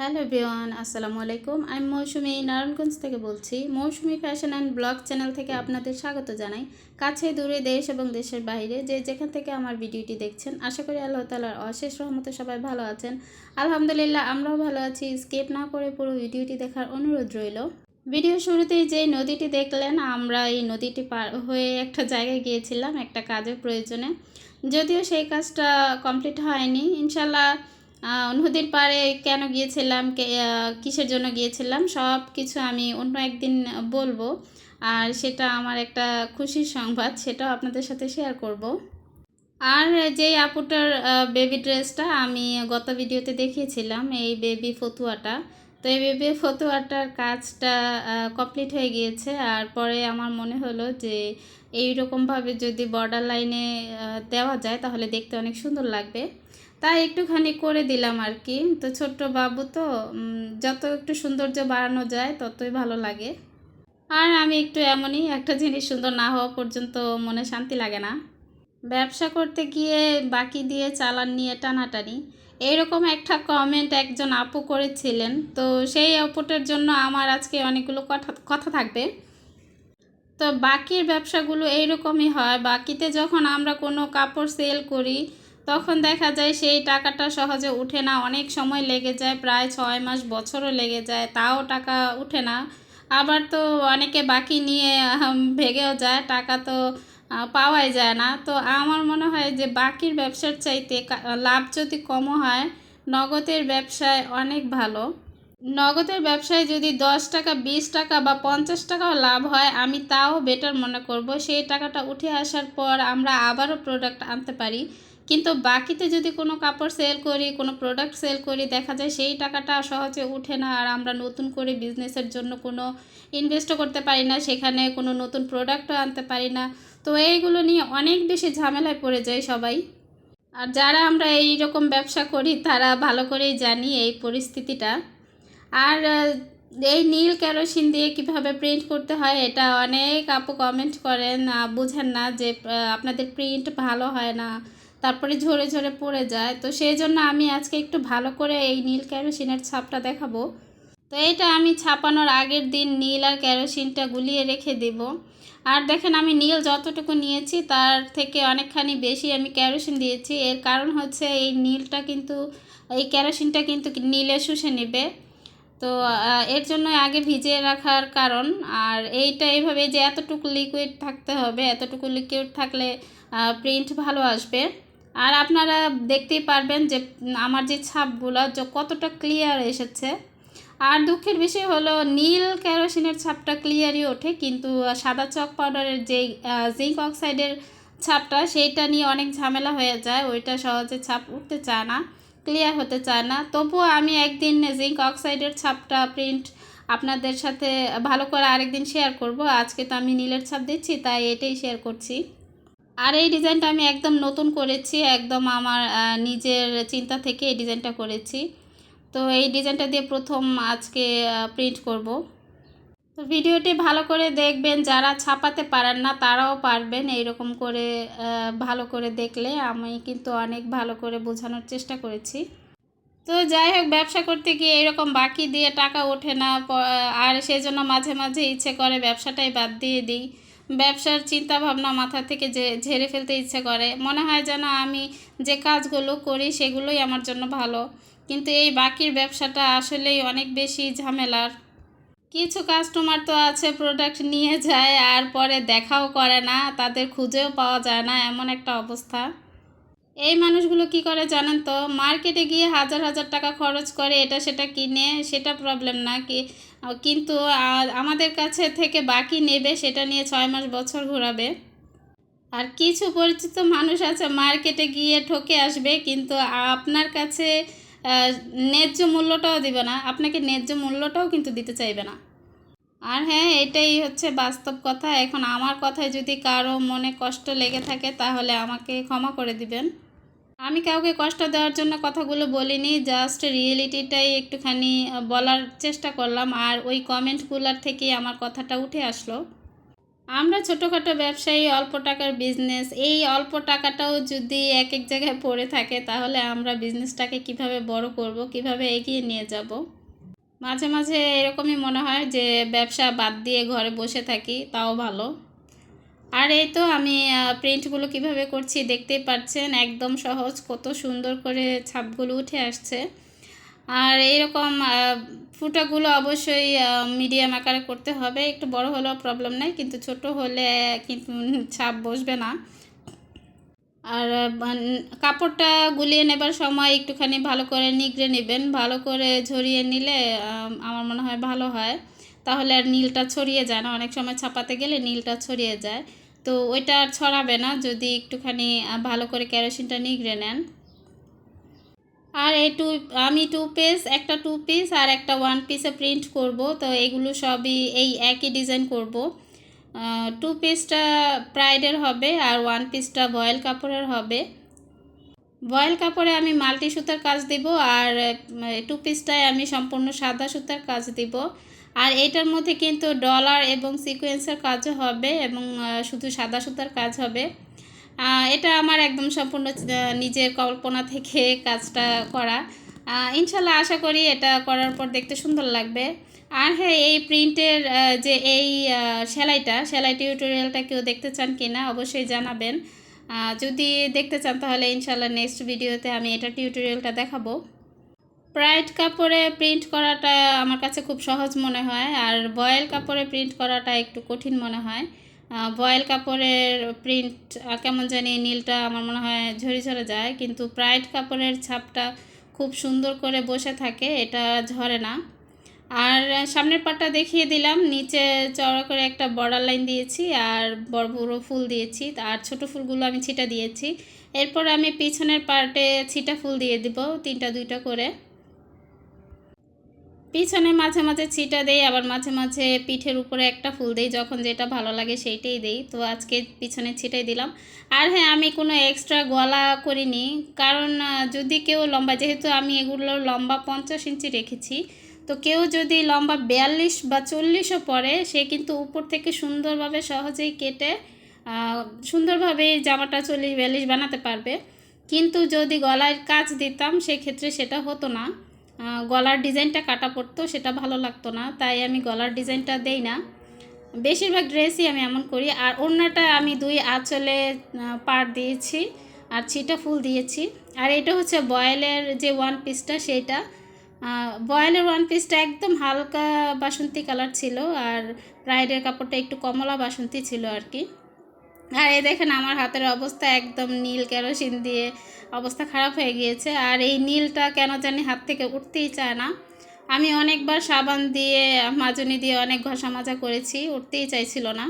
Hello বিওয়ান আসসালামু আলাইকুম। আমি মৌসুমি নারায়ণগঞ্জ থেকে বলছি। Moushumi fashion and blog channel থেকে আপনাদের স্বাগত জানাই। কাছে দূরে দেশ এবং দেশের বাইরে যে যেখান থেকে আমার ভিডিওটি দেখছেন, আশা করি আল্লাহ তালার অশেষ রহমতে সবাই ভালো আছেন। আলহামদুলিল্লাহ, আমরাও ভালো আছি। স্কেপ না করে পুরো ভিডিওটি দেখার অনুরোধ রইল। ভিডিও শুরুতেই যে নদীটি দেখলেন, আমরা এই নদীটি পার হয়ে একটা জায়গায় গিয়েছিলাম, একটা কাজের প্রয়োজনে। যদিও সেই কাজটা কমপ্লিট হয়নি ইনশাল্লাহ নদীর পাড়ে কেন গিয়েছিলাম কিসের জন্য গিয়েছিলাম, সব কিছু আমি অন্য একদিন বলব। আর সেটা আমার একটা খুশির সংবাদ, সেটাও আপনাদের সাথে শেয়ার করব। আর যে আপুটার বেবি ড্রেসটা আমি গত ভিডিওতে দেখিয়েছিলাম, এই বেবি ফতুয়াটা। তো এই বেবি ফতুয়াটার কাজটা কমপ্লিট হয়ে গিয়েছে। আর পরে আমার মনে হলো যে এই রকমভাবে যদি বর্ডার লাইনে দেওয়া যায়, তাহলে দেখতে অনেক সুন্দর লাগবে। তাই একটুখানি করে দিলাম আর কি। তো ছোট্ট বাবু তো যত একটু সৌন্দর্য বাড়ানো যায় ততই ভালো লাগে। আর আমি একটু এমনই একটা জিনিস সুন্দর না হওয়া পর্যন্ত মনে শান্তি লাগে না। ব্যবসা করতে গিয়ে বাকি দিয়ে চালান নিয়ে টানাটানি। এইরকম একটা কমেন্ট একজন আপু করেছিলেন। তো সেই আপুটার জন্য আমার আজকে অনেকগুলো কথা কথা থাকবে। তো বাকির ব্যবসাগুলো এইরকমই হয়। বাকিতে যখন আমরা কোনো কাপড় সেল করি তখন দেখা যায় সেই টাকাটা সহজে উঠে না, অনেক সময় লেগে যায়, প্রায় ছয় মাস, বছরও লেগে যায়, তাও টাকা উঠে না। আবার তো অনেকে বাকি নিয়ে ভেগেও যায়, টাকা তো পাওয়াই যায় না। তো আমার মনে হয় যে বাকির ব্যবসার চাইতে লাভ যদি কমও হয়, নগদের ব্যবসায় অনেক ভালো। নগদের ব্যবসায় যদি দশ টাকা, বিশ টাকা বা পঞ্চাশ টাকাও লাভ হয়, আমি তাও বেটার মনে করব। সেই টাকাটা উঠে আসার পর আমরা আবারও প্রোডাক্ট আনতে পারি। কিন্তু বাকিতে যদি কোনো কাপড় সেল করি, কোনো প্রোডাক্ট সেল করি, দেখা যায় সেই টাকাটা সহজে উঠে না আর আমরা নতুন করে বিজনেসের জন্য কোনো ইনভেস্টও করতে পারি না, সেখানে কোনো নতুন প্রোডাক্টও আনতে পারি না। তো এইগুলো নিয়ে অনেক বেশি ঝামেলায় পড়ে যায় সবাই। আর যারা আমরা এই রকম ব্যবসা করি, তারা ভালো করেই জানি এই পরিস্থিতিটা। আর এই নীল কেরোসিন দিয়ে কীভাবে প্রিন্ট করতে হয়, এটা অনেক আপু কমেন্ট করেন বুঝেন না যে আপনাদের প্রিন্ট ভালো হয় না। তারপরে ঝরে ঝরে পড়ে যায়। তো সেই জন্য আমি আজকে একটু ভালো করে এই নীল কেরোসিনের ছাপটা দেখাবো। তো এটা আমি ছাপানোর আগের দিন নীল আর কেরোসিনটা গুলিয়ে রেখে দেব। আর দেখেন আমি নীল যতটুকু নিয়েছি তার থেকে অনেকখানি বেশি আমি কেরোসিন দিয়েছি। এর কারণ হচ্ছে এই নীলটা কিন্তু, এই কেরোসিনটা কিন্তু নীলে শুষে নেবে। তো এর জন্য আগে ভিজিয়ে রাখার কারণ। আর এইটা এইভাবে যে এতটুকু লিকুইড থাকতে হবে, এতটুকু লিকুইড থাকলে প্রিন্ট ভালো আসবে। আর আপনারা দেখতেই পারবেন যে আমার যে ছাপগুলো যে কতটা ক্লিয়ার এসেছে। আর দুঃখের বিষয় হলো, নীল কেরোসিনের ছাপটা ক্লিয়ারই ওঠে, কিন্তু সাদা চক পাউডারের যে জিঙ্ক অক্সাইডের ছাপটা, সেইটা নিয়ে অনেক ঝামেলা হয়ে যায়। ওইটা সহজে ছাপ উঠতে চায় না ক্লিয়ার হতে চায় না। তবুও আমি একদিন জিঙ্ক অক্সাইডের ছাপটা প্রিন্ট আপনাদের সাথে ভালো করে আরেকদিন শেয়ার করব। আজকে তো আমি নীলের ছাপ দিচ্ছি, তাই এটাই শেয়ার করছি। আর এই ডিজাইনটা আমি একদম নতুন করেছি, একদম আমার নিজের চিন্তা থেকে এই ডিজাইনটা করেছি। তো এই ডিজাইনটা দিয়ে প্রথম আজকে প্রিন্ট করব। তো ভিডিওটি ভালো করে দেখবেন, যারা ছাপাতে পারেন না তারাও পারবেন এইরকম করে ভালো করে দেখলে। আমি কিন্তু অনেক ভালো করে বোঝানোর চেষ্টা করেছি। তো যাই হোক, ব্যবসা করতে গিয়ে এরকম বাকি দিয়ে টাকা ওঠে না আর সেই জন্য মাঝে মাঝে ইচ্ছে করে ব্যবসাটাই বাদ দিয়ে দিই। ব্যবসার চিন্তা ভাবনা মাথা থেকে যে ঝেড়ে ফেলতে ইচ্ছে করে, মনে হয় যেন আমি যে কাজগুলো করি সেগুলোই আমার জন্য ভালো। কিন্তু এই বাকির ব্যবসাটা আসলেই অনেক বেশি ঝামেলার। কিছু কাস্টমার তো আছে প্রোডাক্ট নিয়ে যায় আর পরে দেখাও করে না, তাদের খুঁজেও পাওয়া যায় না, এমন একটা অবস্থা। এই মানুষগুলো কি করে জানেন তো? মার্কেটে গিয়ে হাজার হাজার টাকা খরচ করে এটা সেটা কিনে, সেটা প্রবলেম না, কি কিন্তু আমাদের কাছে থেকে বাকি নেবে, সেটা নিয়ে ছয় মাস বছর ঘোরাবে। আর কিছু পরিচিত মানুষ আছে, মার্কেটে গিয়ে ঠকে আসবে, কিন্তু আপনার কাছে ন্যায্য মূল্যটাও দিবে না। আপনাকে ন্যায্য মূল্যটাও কিন্তু দিতে চাইবে না। আর হ্যাঁ এটাই হচ্ছে বাস্তব কথা। এখন আমার কথায় যদি কারও মনে কষ্ট লেগে থাকে, তাহলে আমাকে ক্ষমা করে দিবেন। আমি কাউকে কষ্ট দেওয়ার জন্য কথাগুলো বলিনি জাস্ট রিয়েলিটিটাই একটুখানি বলার চেষ্টা করলাম আর ওই কমেন্টগুলোর থেকেই আমার কথাটা উঠে আসলো। আমরা ছোটোখাটো ব্যবসায়ী, অল্প টাকার বিজনেস এই অল্প টাকাটাও যদি এক এক জায়গায় পড়ে থাকে, তাহলে আমরা বিজনেসটাকে কীভাবে বড় করব, কীভাবে এগিয়ে নিয়ে যাব? মাঝে মাঝে এরকমই মনে হয় যে ব্যবসা বাদ দিয়ে ঘরে বসে থাকি, তাও ভালো। আর এই তো আমি প্রিন্টগুলো কীভাবে করছি দেখতেই পাচ্ছেন, একদম সহজ, কত সুন্দর করে ছাপগুলো উঠে আসছে। আর এইরকম ফুটাগুলো অবশ্যই মিডিয়াম আকারে করতে হবে, একটু বড় হলেও প্রবলেম নাই, কিন্তু ছোট হলে কিন্তু ছাপ বসবে না। আর কাপড়টা গুলিয়ে নেবার সময় একটুখানি ভালো করে নিগড়ে নেবেন, ভালো করে ঝরিয়ে নিলে আমার মনে হয় ভালো হয়। তাহলে আর নীলটা ছড়িয়ে যায় না। অনেক সময় ছাপাতে গেলে নীলটা ছড়িয়ে যায়। তো ওইটা আর ছড়াবে না, যদি একটুখানি ভালো করে কেরোসিনটা নিগড়ে নেন। আর এই টু, আমি টু পিস, একটা টু পিস আর একটা ওয়ান পিসে প্রিন্ট করব। তো এগুলো সবই এই একই ডিজাইন করব। টু পিসটা প্রাইডের হবে আর ওয়ান পিসটা বয়েল কাপড়ের হবে। বয়েল কাপড়ে আমি মাল্টি সুতার কাজ দিব আর টু পিসটায় আমি সম্পূর্ণ সাদা সুতার কাজ দিব। আর এটার মধ্যে কিন্তু ডলার এবং সিকোয়েন্সের কাজও হবে এবং শুধু সাদা সুতার কাজ হবে। এটা আমার একদম সম্পূর্ণ নিজের কল্পনা থেকে কাজটা করা। ইনশাল্লাহ আশা করি এটা করার পর দেখতে সুন্দর লাগবে। আর হ্যাঁ এই প্রিন্টের যে এই সেলাইটা, সেলাই টিউটোরিয়ালটা কেউ দেখতে চান কি না অবশ্যই জানাবেন। যদি দেখতে চান তাহলে ইনশাল্লাহ নেক্সট ভিডিওতে আমি এটা টিউটোরিয়ালটা দেখাবো। প্রাইড কাপড়ে প্রিন্ট করাটা আমার কাছে খুব সহজ মনে হয়। আর বয়েল কাপড়ে প্রিন্ট করাটা একটু কঠিন মনে হয়। বয়েল কাপড়ের প্রিন্ট কেমন জানি নীলটা আমার মনে হয় ঝরে ঝরে যায়। কিন্তু প্রাইড কাপড়ের ছাপটা খুব সুন্দর করে বসে থাকে, এটা ঝরে না। আর সামনের পাটটা দেখিয়ে দিলাম। নিচে চড়া করে একটা বর্ডার লাইন দিয়েছি আর বড় বড় ফুল দিয়েছি। আর ছোট ফুলগুলো আমি ছিটা দিয়েছি। এরপর আমি পিছনের পার্টে ছিটা ফুল দিয়ে দিব, তিনটা দুইটা করে। পিছনে মাঝে মাঝে ছিটা দেই, আবার মাঝে মাঝে পিঠের উপরে একটা ফুল দেই, যখন যেটা ভালো লাগে সেইটাই দেই। তো আজকে পিছনে ছিটাই দিলাম। আর হ্যাঁ আমি কোনো এক্সট্রা গলা করিনি, কারণ যদি কেউ লম্বা, যেহেতু আমি এগুলো লম্বা পঞ্চাশ ইঞ্চি রেখেছি, তো কেউ যদি লম্বা বিয়াল্লিশ বা চল্লিশও পরে, সে কিন্তু উপর থেকে সুন্দরভাবে সহজেই কেটে সুন্দরভাবে জামাটা চল্লিশ বিয়াল্লিশ বানাতে পারবে। কিন্তু যদি গলায় কাজ দিতাম, সেক্ষেত্রে সেটা হতো না। গলার ডিজাইনটা কাটা পড়তো, সেটা ভালো লাগতো না, তাই আমি গলার ডিজাইনটা দেই না। বেশিরভাগ ড্রেসই আমি এমন করি, আর ওড়নাটা আমি দুই আঁচলে পাড় দিয়েছি, আর ছিটা ফুল দিয়েছি। আর এটা হচ্ছে বয়েলের যে ওয়ান পিসটা সেইটা বয়েলের ওয়ান পিসটা একদম হালকা বাসন্তী কালার ছিল, আর ব্রাইডের কাপড়টা একটু কমলা বাসন্তী ছিল আর কি। আর এই দেখেন আমার হাতের অবস্থা একদম নীল কেরোসিন দিয়ে অবস্থা খারাপ হয়ে গিয়েছে। আর এই নীলটা কেন জানি হাত থেকে উঠতেই চায় না। আমি অনেকবার সাবান দিয়ে, মাজনি দিয়ে অনেক ঘষা মাজা করেছি, উঠতেই চাইছিল না।